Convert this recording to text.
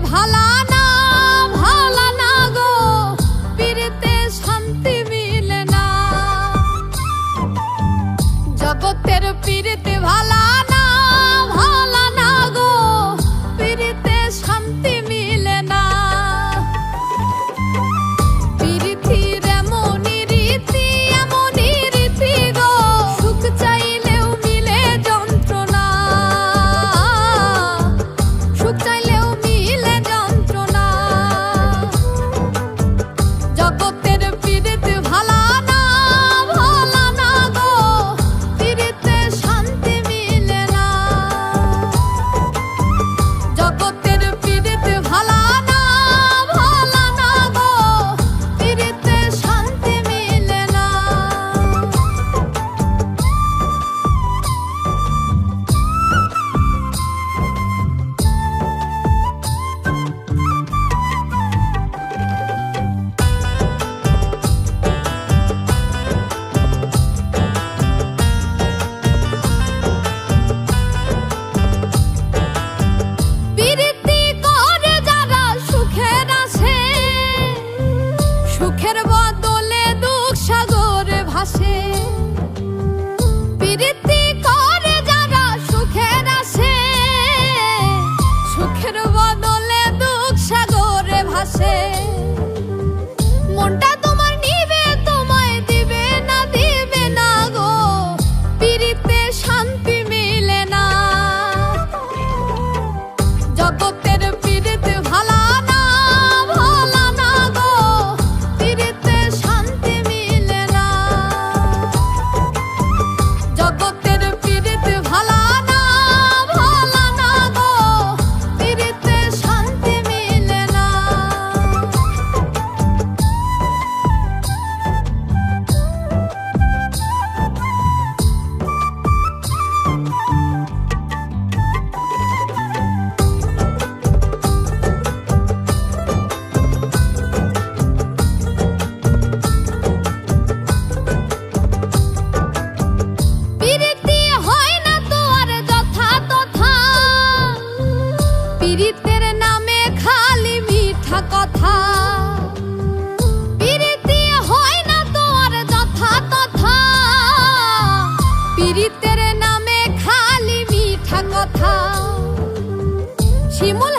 ভালা ভালা না শান্তি মিলে না। জগতের পীরেতে ভালা শিমুল